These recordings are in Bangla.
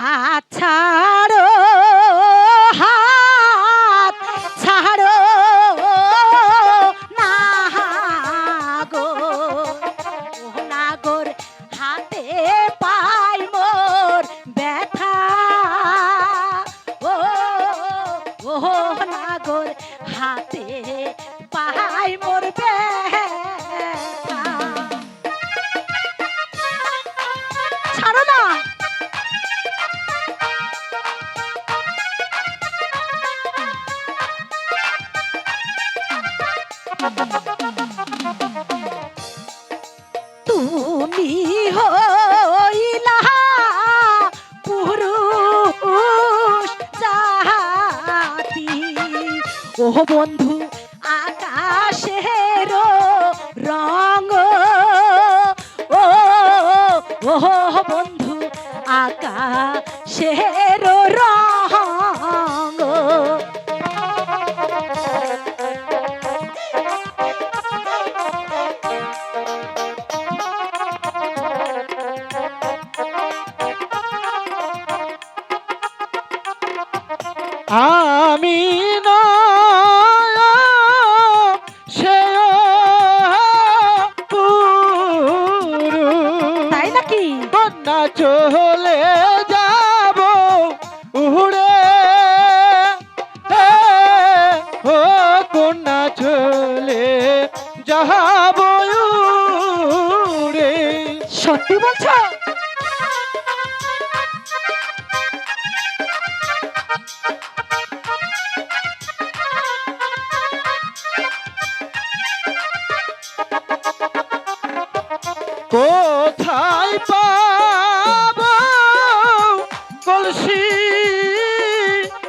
ছাড়ো, হাত ছাড়ো, না গো নাগর হাতে পাই মোর ব্যথা। ও ও, নাগর হাতে পাই মোর ব্যথা। তুমি হইলা পুরুষ জাতি। ও বন্ধু আকাশের রঙ ও আমি সে তাই নাকি? কন্যা চলে যাব উড়ে ও কন্যা চলে যাব উড়ে সত্যি বলছো? কোথায় পাবো? কলসি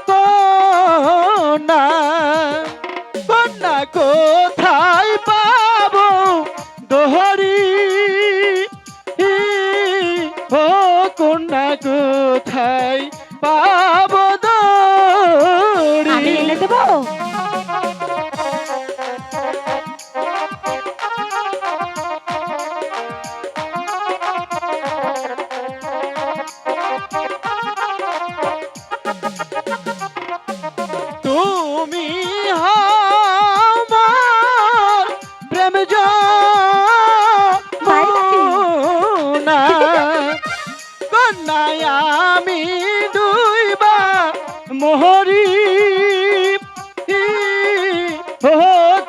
কন্যা কন্যা কোথায় পাবো? দোহরি। ও কন্যা কোথায় পাবো না কন্যায় আমি দুইবা মোহরি। ও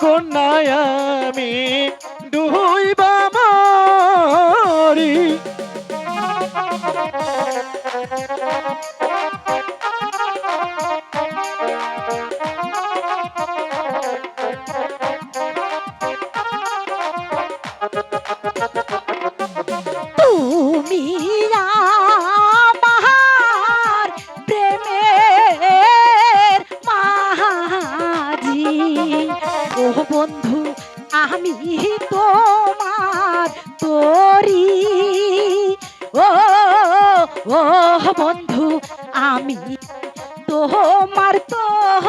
কন্যায় আমি দুইবা মরি বন্ধু আমি তোমার তোরি। ও ও বন্ধু আমি তোমার তোর।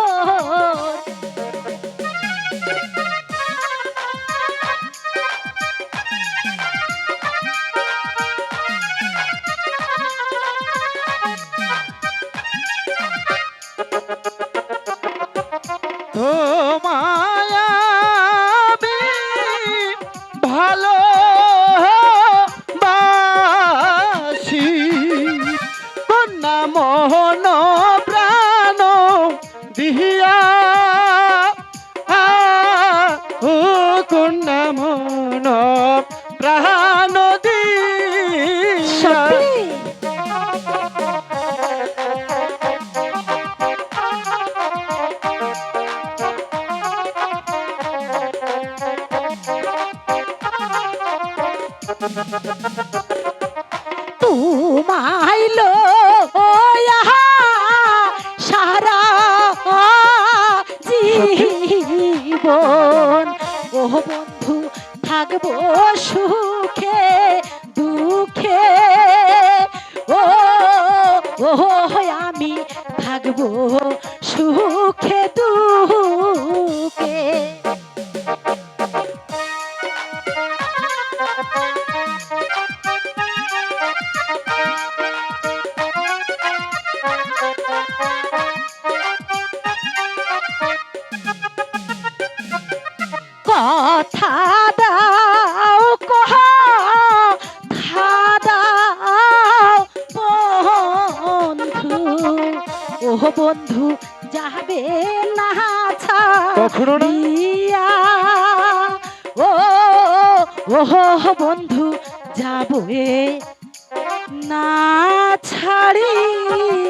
তোমায় মোহন প্রাণ দিহিয়া ও কন্যা মোহন প্রাণ দিয়া। তোমায় জীবন ও বন্ধু থাকব সুখে দুঃখে। ও ও আমি থাকব সুখে দুঃখে কথা দাও কথা দাও বন্ধু। ও বন্ধু যাবে না কখনো না। ও ও বন্ধু যাবে না ছাড়িয়া।